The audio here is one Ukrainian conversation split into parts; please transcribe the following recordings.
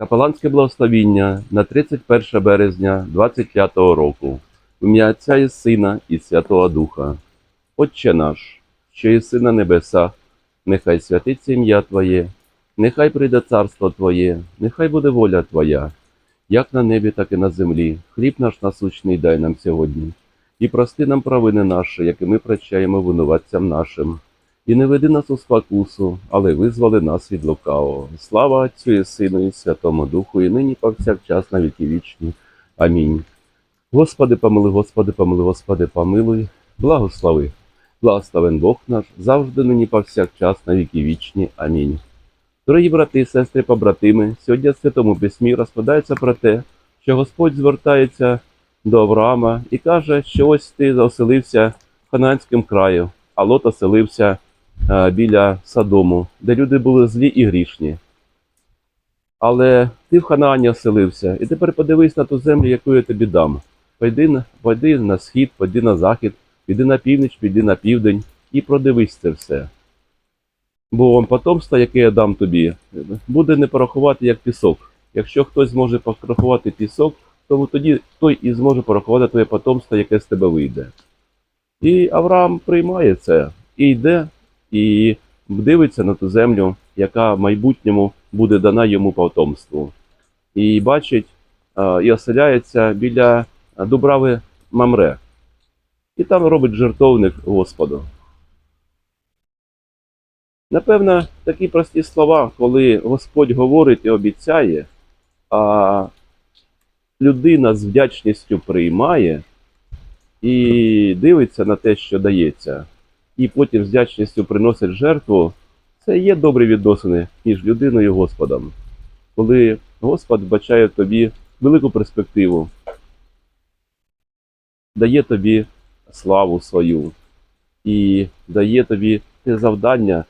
Капеланське благословіння на 31 березня 25 року. В ім'я Отця і Сина і Святого Духа. Отче наш, що єси на небесах, нехай святиться ім'я Твоє, нехай прийде царство Твоє, нехай буде воля Твоя, як на небі, так і на землі. Хліб наш насущний дай нам сьогодні. І прости нам провини наші, які ми прощаємо винуватцям нашим. І не веди нас у спокусу, але визволи нас від лукавого. Слава Отцю і Сину і Святому Духу, і нині повсякчас на віки вічні. Амінь. Господи, помилуй, Господи, помилуй, Господи, помилуй, благослови. Благословен Бог наш, завжди нині повсякчас на віки вічні. Амінь. Дорогі брати, сестри, побратими, сьогодні в Святому Письмі розповідається про те, що Господь звертається до Авраама і каже, що ось ти оселився в Хананському краю, а Лот оселився біля Содому, де люди були злі і грішні. Але ти в Ханаані оселився, і тепер подивись на ту землю, яку я тобі дам. Пойди пойди на схід, пойди на захід, піди на північ, піди на південь і продивись це все. Бо вам потомство, яке я дам тобі, буде не порахувати як пісок. Якщо хтось зможе порахувати пісок, то тоді той і зможе порахувати твоє потомство, яке з тебе вийде. І Авраам приймає це і йде, і дивиться на ту землю, яка в майбутньому буде дана йому потомству. І бачить і оселяється біля Дубрави Мамре. І там робить жертовник Господу. Напевно, такі прості слова, коли Господь говорить і обіцяє, а людина з вдячністю приймає і дивиться на те, що дається, і потім з вдячністю приносить жертву, це є добрі відносини між людиною і Господом. Коли Господь бачає тобі велику перспективу, дає тобі славу свою і дає тобі те завдання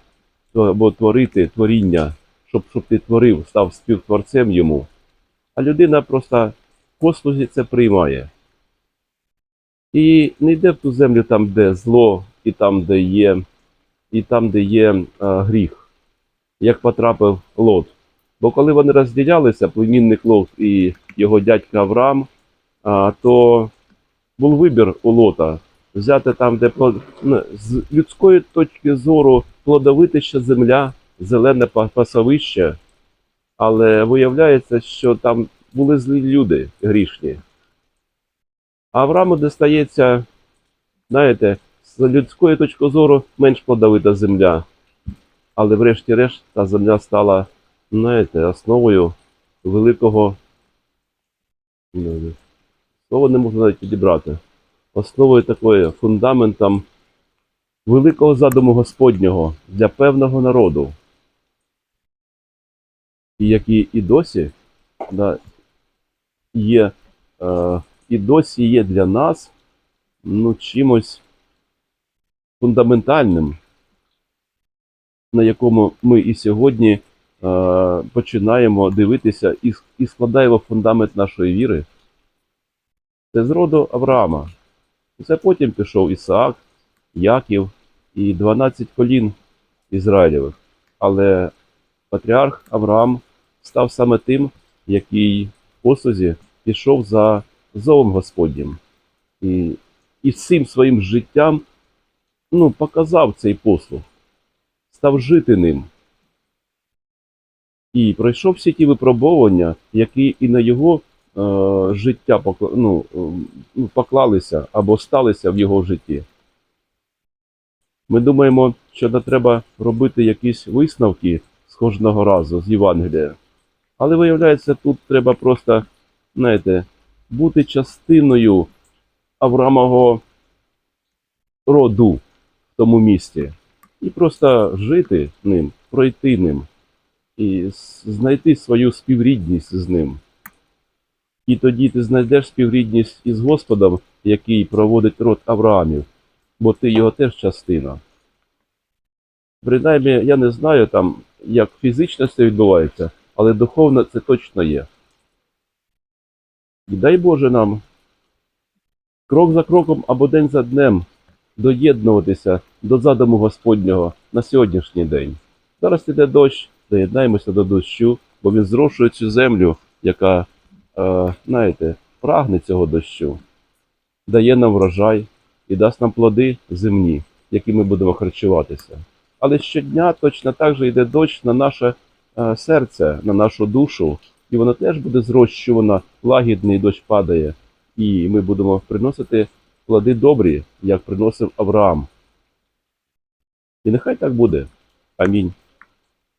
або творити творіння, щоб, щоб ти творив, став співтворцем йому. А людина просто в послузі це приймає. І не йде в ту землю там, де зло, і там, де є, і там, де є а, гріх, як потрапив Лот. Бо коли вони розділялися, племінник Лот і його дядька Авраам, а, то був вибір у Лота взяти там, де ну, з людської точки зору плодовитища земля, зелене па- пасовище, але виявляється, що там були злі люди грішні. Аврааму достається, знаєте, з людської точки зору менш плодовита земля. Але врешті-решт та земля стала, знаєте, основою великого. Слово не можна навіть підібрати. Основою такої фундаментом великого задуму Господнього для певного народу, які і досі да, є, е, і досі є для нас ну, чимось фундаментальним, на якому ми і сьогодні е, починаємо дивитися і, і складаємо фундамент нашої віри. Це з роду Авраама. Це потім пішов Ісаак, Яків і 12 колін Ізраїлевих. Але патріарх Авраам став саме тим, який в послузі пішов за зовом Господнім. І, і цим своїм життям ну, показав цей послуг, став жити ним. І пройшов всі ті випробовування, які і на його е, життя ну, ем, поклалися або сталися в його житті. Ми думаємо, що не треба робити якісь висновки з кожного разу з Євангелія. Але виявляється, тут треба просто, знаєте, бути частиною Авраамового роду тому місті і просто жити ним, пройти ним і знайти свою співрідність з ним. І тоді ти знайдеш співрідність із Господом, який проводить род Авраамів, бо ти його теж частина. Принаймні, я не знаю там, як фізично це відбувається, але духовно це точно є. І дай Боже нам крок за кроком або день за днем доєднуватися до задуму Господнього на сьогоднішній день. Зараз іде дощ, доєднаємося до дощу, бо він зрошує цю землю, яка, е, знаєте, прагне цього дощу, дає нам врожай і дасть нам плоди земні, які ми будемо харчуватися. Але щодня точно так же йде дощ на наше е, серце, на нашу душу, і воно теж буде зрощувано, лагідний дощ падає, і ми будемо приносити плоди добрі, як приносив Авраам. І нехай так буде. Амінь.